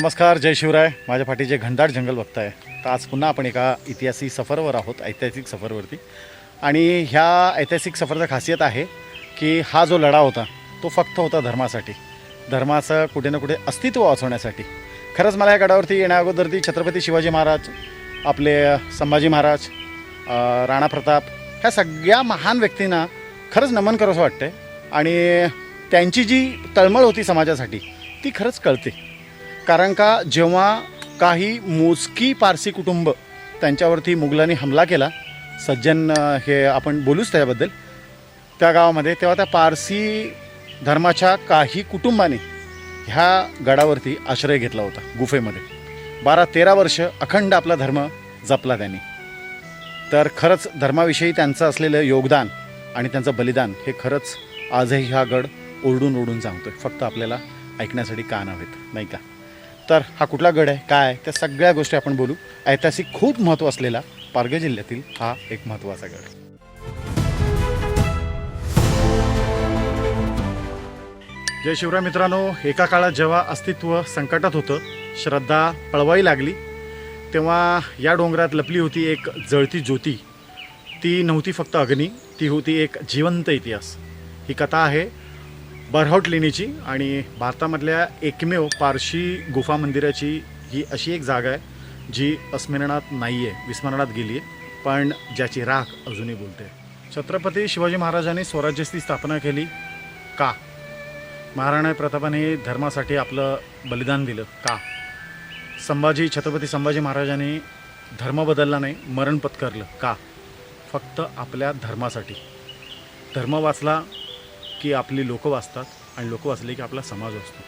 नमस्कार जय शिवराय. माझ्या पाठीचे घनदाट जंगल बघताय. तर आज पुन्हा आपण एका ऐतिहासिक सफरवर आहोत ऐतिहासिक सफरवरती. आणि ह्या ऐतिहासिक सफरचा खासियत आहे की हा जो लढा होता तो फक्त होता धर्मासाठी. धर्माचं कुठे ना कुठे अस्तित्व वाचवण्यासाठी. खरंच मला या गडावरती येण्याअगोदर ती छत्रपती शिवाजी महाराज आपले संभाजी महाराज राणा प्रताप ह्या सगळ्या महान व्यक्तींना खरंच नमन करावंसं वाटतंय. आणि त्यांची जी तळमळ होती समाजासाठी ती खरंच कळते. कारण का जेव्हा काही मोजकी पारसी कुटुंब त्यांच्यावरती मुघलांनी हमला केला सज्जन हे आपण बोलूच त्याच्याबद्दल त्या गावामध्ये तेव्हा त्या पारसी धर्माच्या काही कुटुंबाने ह्या गडावरती आश्रय घेतला होता गुफेमध्ये. बारा तेरा वर्ष अखंड आपला धर्म जपला त्यांनी. तर खरंच धर्माविषयी त्यांचं असलेलं योगदान आणि त्यांचं बलिदान हे खरंच आजही हा गड ओरडून ओरडून सांगतोय फक्त आपल्याला ऐकण्यासाठी कान हवेत. नाही का? तर हा कुठला गड आहे काय आहे त्या सगळ्या गोष्टी आपण बोलू. ऐतिहासिक खूप महत्त्व असलेला पालघर जिल्ह्यातील हा एक महत्त्वाचा गड. जय शिवराय मित्रांनो एका काळात जेव्हा अस्तित्व संकटात होतं श्रद्धा पळवाई लागली तेव्हा या डोंगरात लपली होती एक जळती ज्योती. ती नव्हती फक्त अग्नी ती होती एक जिवंत इतिहास. ही कथा आहे बरहौट लेणीची आणि भारतामधल्या एकमेव पारशी गुफा मंदिराची ही अशी एक जागा आहे जी अस्मरणात नाही आहे विस्मरणात गेली आहे पण ज्याची राख अजूनही बोलते. छत्रपती शिवाजी महाराजांनी स्वराज्याची स्थापना केली का? महाराणा प्रतापाने धर्मासाठी आपलं बलिदान दिलं का? संभाजी छत्रपती संभाजी महाराजांनी धर्म बदलला नाही मरण पत्करलं का? फक्त आपल्या धर्मासाठी. धर्म वाचला की आपली लोकं वाचतात आणि लोकं वाचले की आपला समाज वाचतो.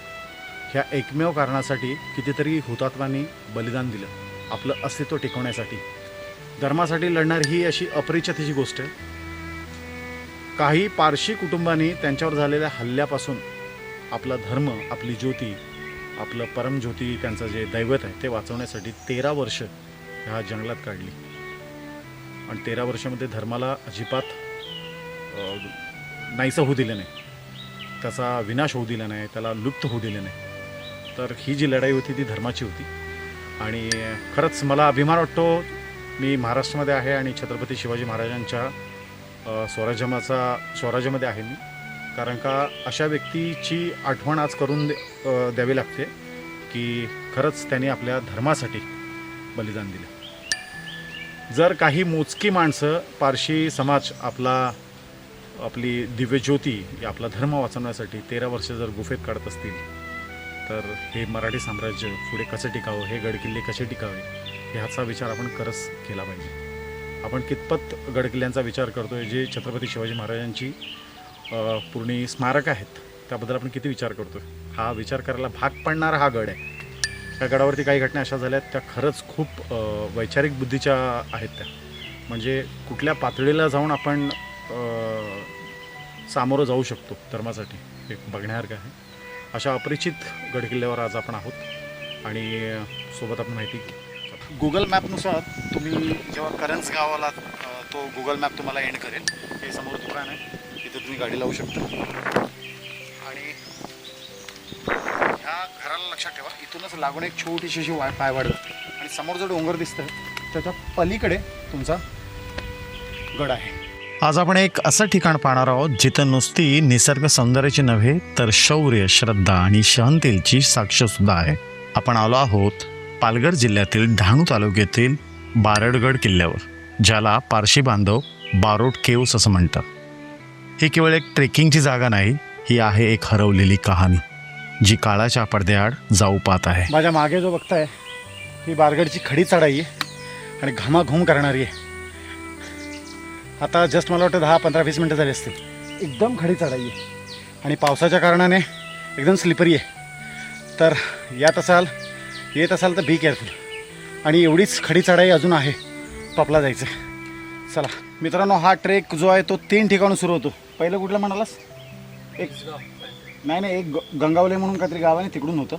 ह्या एकमेव कारणासाठी कितीतरी हुतात्मांनी बलिदान दिलं आपलं अस्तित्व टिकवण्यासाठी. धर्मासाठी लढणारी ही अशी अपरिचितीची गोष्ट. आहे काही पारशी कुटुंबांनी त्यांच्यावर झालेल्या हल्ल्यापासून आपला धर्म आपली ज्योती आपलं परमज्योती त्यांचं जे दैवत आहे ते वाचवण्यासाठी तेरा वर्ष ह्या जंगलात काढली. आणि तेरा वर्षामध्ये धर्माला अजिबात नाहीसं होऊ दिलं नाही. त्याचा विनाश होऊ दिला नाही त्याला लुप्त होऊ दिलं नाही. तर ही जी लढाई होती ती धर्माची होती. आणि खरंच मला अभिमान वाटतो मी महाराष्ट्रामध्ये आहे आणि छत्रपती शिवाजी महाराजांच्या स्वराज्यमाचा स्वराज्यामध्ये आहे मी. कारण का अशा व्यक्तीची आठवण आज करून दे- द्यावी लागते की खरंच त्यांनी आपल्या धर्मासाठी बलिदान दिलं. जर काही मोजकी माणसं पारशी समाज आपला आपली दिव्य ज्योती आपला धर्म वाचवण्यासाठी तेरा वर्ष जर गुफेत काढत असतील तर हे मराठी साम्राज्य पुढे कसं टिकावं हे गडकिल्ले कसे टिकावे ह्याचा विचार आपण खरंच केला पाहिजे. आपण कितपत गडकिल्ल्यांचा विचार करतोय जे छत्रपती शिवाजी महाराजांची पूर्ण स्मारक आहेत त्याबद्दल आपण किती विचार करतोय? हा विचार करायला भाग पडणारा हा गड आहे. त्या गडावरती काही घटना अशा झाल्या त्या खरंच खूप वैचारिक बुद्धीच्या आहेत त्या. म्हणजे कुठल्या पातळीला जाऊन आपण सामोरं जाऊ शकतो धर्मासाठी. हे बघण्यासारखं आहे. अशा अपरिचित गडकिल्ल्यावर आज आपण आहोत आणि सोबत आपण माहिती घेऊ. गुगल मॅपनुसार तुम्ही जेव्हा करंज गावाला तो गुगल मॅप तुम्हाला एंड करेल. हे समोर दुकान आहे. तिथे तुम्ही गाडी लावू शकता. आणि ह्या घराला लक्षात ठेवा. इथूनच लागून एक छोटीशी अशी वाय पायवाड जाते. आणि समोर जो डोंगर दिसतोय त्याच्या पलीकडे तुमचा गड आहे. आज आपण एक असं ठिकाण पाहणार आहोत जिथं नुसती निसर्ग सौंदर्याची नव्हे तर शौर्य श्रद्धा आणि सहनतेची साक्ष सुद्धा आहे. आपण आलो आहोत पालघर जिल्ह्यातील डहाणू तालुक्यातील बारडगड किल्ल्यावर ज्याला पारशी बांधव बारोट केव्स असं म्हणतात. ही केवळ एक ट्रेकिंगची जागा नाही ही आहे एक हरवलेली कहाणी जी काळाच्या पडद्याआड जाऊ पाहत आहे. माझ्या मागे जो बघताय ही बारगडची खडी चढाई आहे आणि घामाघूम करणारी आहे. आता जस्ट मला वाटतं दहा पंधरा वीस मिनटं झाली असतील. एकदम खडी चढाई आहे. आणि पावसाच्या कारणाने एकदम स्लिपरी आहे. तर यात असाल येत असाल तर बी केअरफुल आणि एवढीच खडी चढाई अजून आहे टॉपला जायचं. चला मित्रांनो हा ट्रेक जो आहे तो तीन ठिकाणून सुरू होतो. पहिलं कुठलं म्हणालास? एक नाही नाही एक ग- गंगावले म्हणून काहीतरी गाव आहे ना, तिकडून होतं.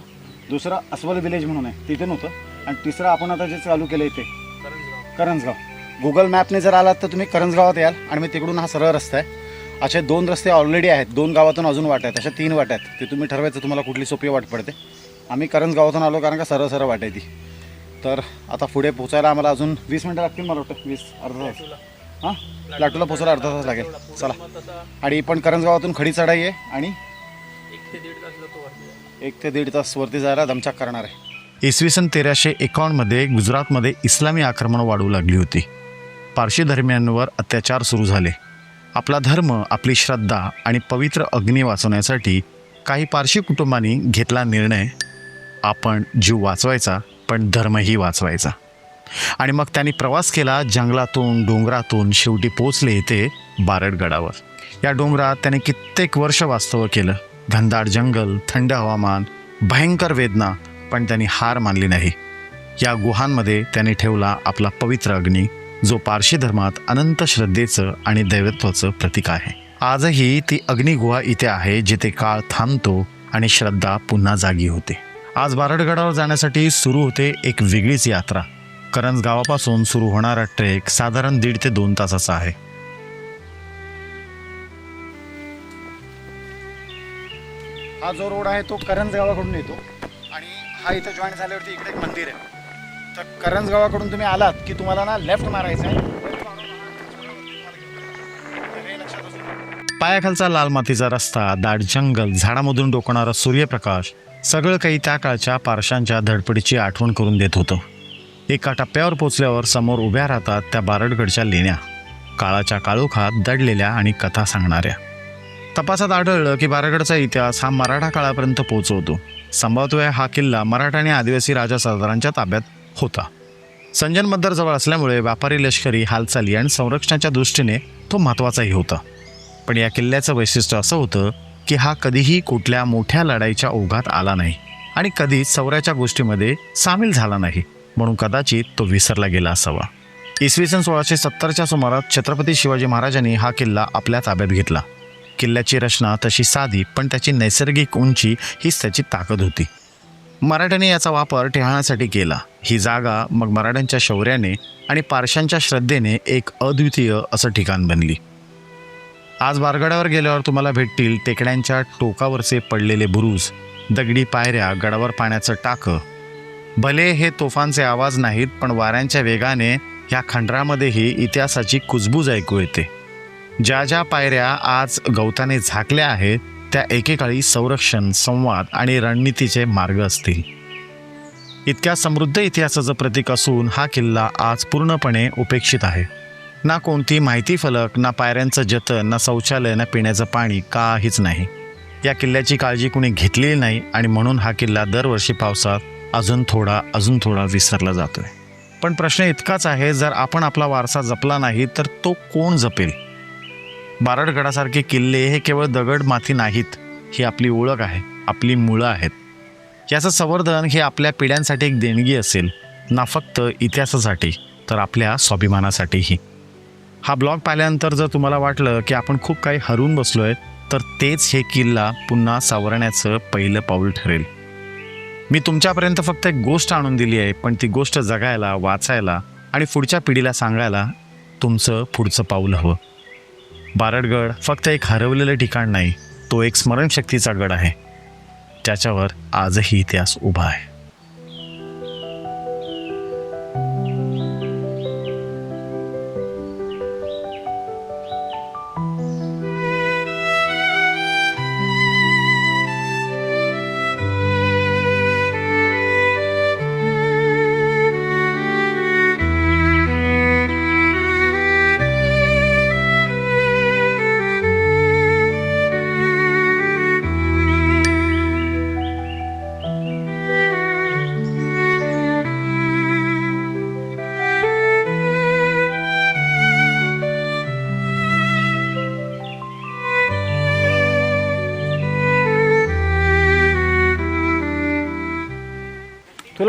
दुसरं अस्वल विलेज म्हणून आहे तिथे नव्हतं आणि तिसरं आपण आता जे चालू केलं इथे करंजगाव. गुगल मॅपने जर आलात तर तुम्ही करंजगावात याल आणि मग तिकडून हा सरळ रस्ता आहे. असे दोन रस्ते ऑलरेडी आहेत. दोन गावातून अजून वाट आहेत. अशा तीन वाट आहेत. ते तुम्ही ठरवायचं तुम्हाला कुठली सोपी वाट पडते. आम्ही करंज गावातून आलो कारण का सरळ सरळ वाटायची तर आता पुढे पोचायला आम्हाला अजून वीस मिनटं लागतील मला वाटतं. वीस अर्धा तास. हां? लाटूला पोचायला अर्धा तास लागेल. चला. आणि पण करंज गावातून खडी चढाई आहे आणि एक ते दीड तास जातो वरती. एक ते दीड तास वरती जायला दमचाक करणार आहे. इसवी सन तेराशे एकावन्नमध्ये गुजरातमध्ये इस्लामी आक्रमण वाढू लागली होती. पारशी धर्मियांवर अत्याचार सुरू झाले. आपला धर्म आपली श्रद्धा आणि पवित्र अग्नी वाचवण्यासाठी काही पारशी कुटुंबांनी घेतला निर्णय आपण जीव वाचवायचा पण धर्मही वाचवायचा. आणि मग त्यांनी प्रवास केला जंगलातून डोंगरातून शेवटी पोचले ते बारडगडावर या डोंगरात त्याने कित्येक वर्ष वास्तव्य केलं. घनदाट जंगल थंड हवामान भयंकर वेदना पण त्यांनी हार मानली नाही. या गुहांमध्ये त्याने ठेवला आपला पवित्र अग्नी. जो पारशी धर्मात अनंत श्रद्धेचं आणि दैवत्वाचं प्रतीक आहे. आजही ती अग्निगुहा इथे आहे जिथे काळ थांबतो आणि श्रद्धा पुन्हा जागी होते. आज बारडगडावर जाण्यासाठी सुरू होते एक वेगळीच यात्रा. करंज गावापासून सुरू होणारा ट्रेक साधारण दीड ते दोन तासाचा आहे. हा जो रोड आहे तो करंज गावाकडून येतो. आणि हा इथं जॉईन झाल्यावरती इकडे एक मंदिर आहे. तर करंज गावाकडून तुम्ही आलात की तुम्हाला ना लेफ्ट मारायचं आहे. पायाखालचा लाल मातीचा रस्ता दाट जंगल झाडामधून डोकणारा सूर्यप्रकाश सगळं काही त्या काळच्या पारशांच्या धडपडीची आठवण करून देत होतं. एका टप्प्यावर पोचल्यावर समोर उभ्या राहतात त्या बारडगडच्या लेण्या. काळाच्या काळोखात दडलेल्या आणि कथा सांगणाऱ्या. तपासात आढळलं की बारागडचा इतिहास हा मराठा काळापर्यंत पोहोचवतो संभवतोय हा किल्ला मराठा आणि आदिवासी राजा सरदारांच्या ताब्यात होता. संजन मद्दर जवळ असल्यामुळे व्यापारी लष्करी हालचाली आणि संरक्षणाच्या दृष्टीने तो महत्त्वाचाही होता. पण या किल्ल्याचं वैशिष्ट्य असं होतं की हा कधीही कुठल्या मोठ्या लढाईच्या ओघात आला नाही आणि कधीच सौऱ्याच्या गोष्टीमध्ये सामील झाला नाही म्हणून कदाचित तो विसरला गेला असावा. इसवी सन सोळाशे सत्तरच्या सुमारात छत्रपती शिवाजी महाराजांनी हा किल्ला आपल्या ताब्यात घेतला. किल्ल्याची रचना तशी साधी पण त्याची नैसर्गिक उंची हीच त्याची ताकद होती. मराठ्यांनी याचा वापर ठेहाण्यासाठी केला. ही जागा मग मराठ्यांच्या शौर्याने आणि पारशांच्या श्रद्धेने एक अद्वितीय असं ठिकाण बनली. आज बारगडावर गेल्यावर तुम्हाला भेटतील टेकड्यांच्या टोकावरचे पडलेले बुरुज दगडी पायऱ्या गडावर पाण्याचं टाकं. भले हे तोफांचे आवाज नाहीत पण वाऱ्यांच्या वेगाने ह्या खंडरामध्येही इतिहासाची कुजबूज ऐकू येते. ज्या ज्या पायऱ्या आज गवताने झाकल्या आहेत त्या एकेकाळी संरक्षण संवाद आणि रणनीतीचे मार्ग असतील. इतक्या समृद्ध इतिहासाचं प्रतीक असून हा किल्ला आज पूर्णपणे उपेक्षित आहे. ना कोणती माहिती फलक ना पायऱ्यांचं जतन ना शौचालय ना पिण्याचं पाणी काहीच नाही. या किल्ल्याची काळजी कुणी घेतलेली नाही आणि म्हणून हा किल्ला दरवर्षी पावसात अजून थोडा अजून थोडा विसरला जातोय. पण प्रश्न इतकाच आहे जर आपण आपला वारसा जपला नाही तर तो कोण जपेल? बारडगडासारखे किल्ले हे केवळ दगड माती नाहीत ही आपली ओळख आहे आपली मुळं आहेत. याचं संवर्धन हे आपल्या पिढ्यांसाठी एक देणगी असेल ना फक्त इतिहासासाठी तर आपल्या स्वाभिमानासाठीही. हा ब्लॉग पाहिल्यानंतर जर तुम्हाला वाटलं की आपण खूप काही हरवून बसलो आहे तर तेच हे किल्ला पुन्हा सावरण्याचं पहिलं पाऊल ठरेल. मी तुमच्यापर्यंत फक्त एक गोष्ट आणून दिली आहे पण ती गोष्ट जगायला वाचायला आणि पुढच्या पिढीला सांगायला तुमचं पुढचं पाऊल हवं. बारडगड फक्त एक हरवलेलं ठिकाण नाही तो एक स्मरणशक्तीचा गड आहे. त्याच्यावर आजही इतिहास उभा आहे.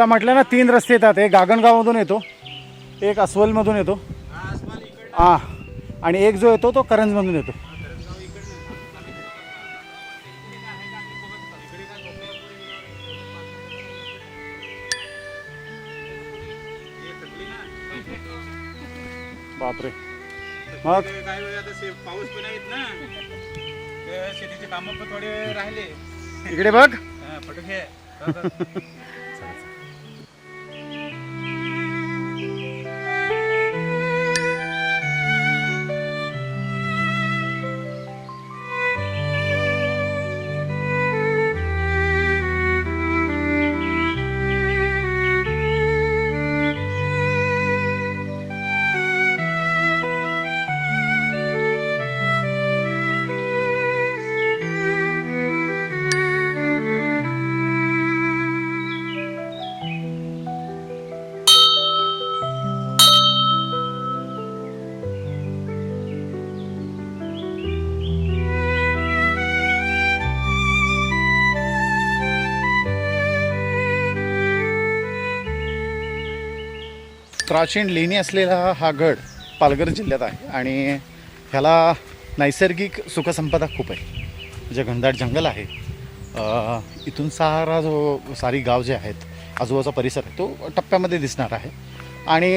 तुला म्हटलं ना तीन रस्ते येतात. एक गागणगावमधून येतो एक अस्वलमधून येतो. हां आणि एक जो येतो तो करंजमधून येतो. बापरे. मग? शे- पाऊस पण आहेत ना शेतीचे काम पण थोडे राहिले. इकडे बघ. पटके प्राचीन लेणी असलेला हा गड पालघर जिल्ह्यात आहे आणि ह्याला नैसर्गिक सुखसंपदा खूप आहे. म्हणजे घनदाट जंगल आहे इथून सारा जो सारी गाव जे आहेत आजूबाजूचा परिसर आहे तो टप्प्यामध्ये दिसणार आहे. आणि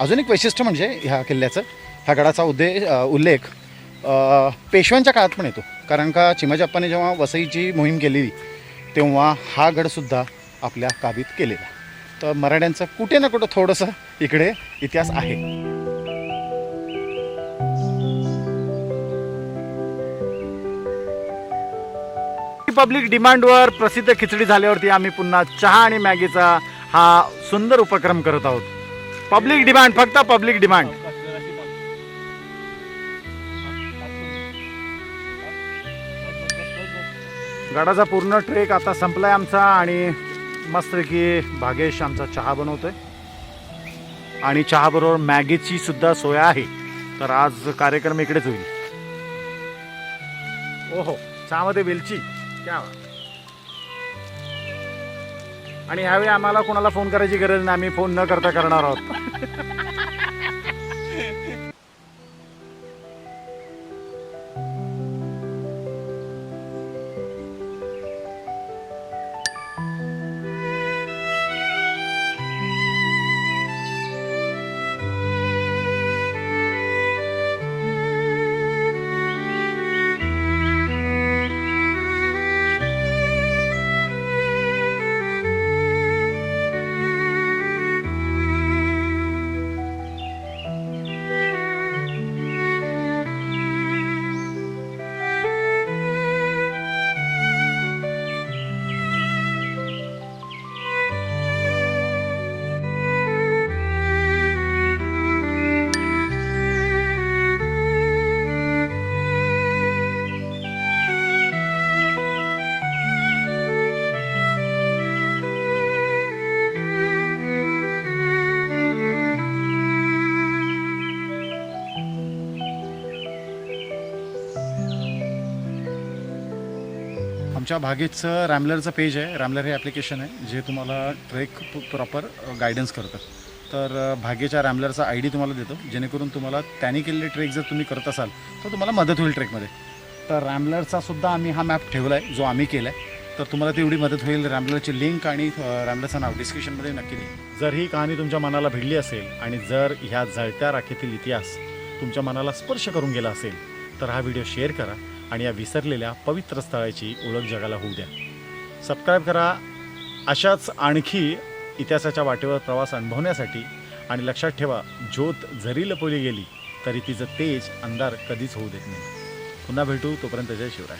अजून एक वैशिष्ट्य म्हणजे ह्या किल्ल्याचं ह्या गडाचा उद्देश उल्लेख पेशव्यांच्या काळात पण येतो. कारण का चिमाजाप्पाने जेव्हा वसईची मोहीम केलेली तेव्हा हा गडसुद्धा आपल्या काबीत केलेला. तर मराठ्यांचं कुठे ना कुठं थोडंसं इकडे इतिहास आहे. पब्लिक डिमांडवर प्रसिद्ध खिचडी झाल्यावरती आम्ही पुन्हा चहा आणि मॅगीचा हा सुंदर उपक्रम करत आहोत. पब्लिक डिमांड फक्त पब्लिक डिमांड गडाचा पूर्ण ट्रेक आता संपलाय आमचा आणि मस्तपैकी भागेश आमचा चहा बनवतो आहे आणि चहाबरोबर मॅगीची सुद्धा सोय आहे. तर आज कार्यक्रम इकडेच होईल. ओहो चहामध्ये वेलची? क्या आणि ह्यावेळी आम्हाला कोणाला फोन करायची गरज नाही. आम्ही फोन न करता करणार आहोत. आमच्या भागेचं रॅमलरचं पेज आहे. रॅमलर हे ॲप्लिकेशन आहे जे तुम्हाला ट्रेक प्रॉपर गायडन्स करतं. तर भागेच्या रॅमलरचा आय डी तुम्हाला देतो. जेणेकरून तुम्हाला त्याने केलेले ट्रेक जर तुम्ही करत असाल तर तुम्हाला मदत होईल ट्रेकमध्ये तर रॅमलरचा सुद्धा आम्ही हा मॅप ठेवला आहे जो आम्ही केला आहे तर तुम्हाला तेवढी मदत होईल. रॅमलरची लिंक आणि रॅमलरचं नाव डिस्क्रिप्शनमध्ये नक्की देईल जर ही कहाणी तुमच्या मनाला भिडली असेल आणि जर ह्या जळत्या राखेतील इतिहास तुमच्या मनाला स्पर्श करून गेला असेल तर हा व्हिडिओ शेअर करा. आणि या विसरलेल्या पवित्र स्थळाची ओळख जगाला होऊ द्या. सबस्क्राईब करा. अशाच आणखी इतिहासाच्या वाटेवर प्रवास अनुभवण्यासाठी आणि लक्षात ठेवा ज्योत जरी लपवली गेली तरी तिचं तेज अंधार कधीच होऊ देत नाही. पुन्हा भेटू. तोपर्यंत जय शिवराय.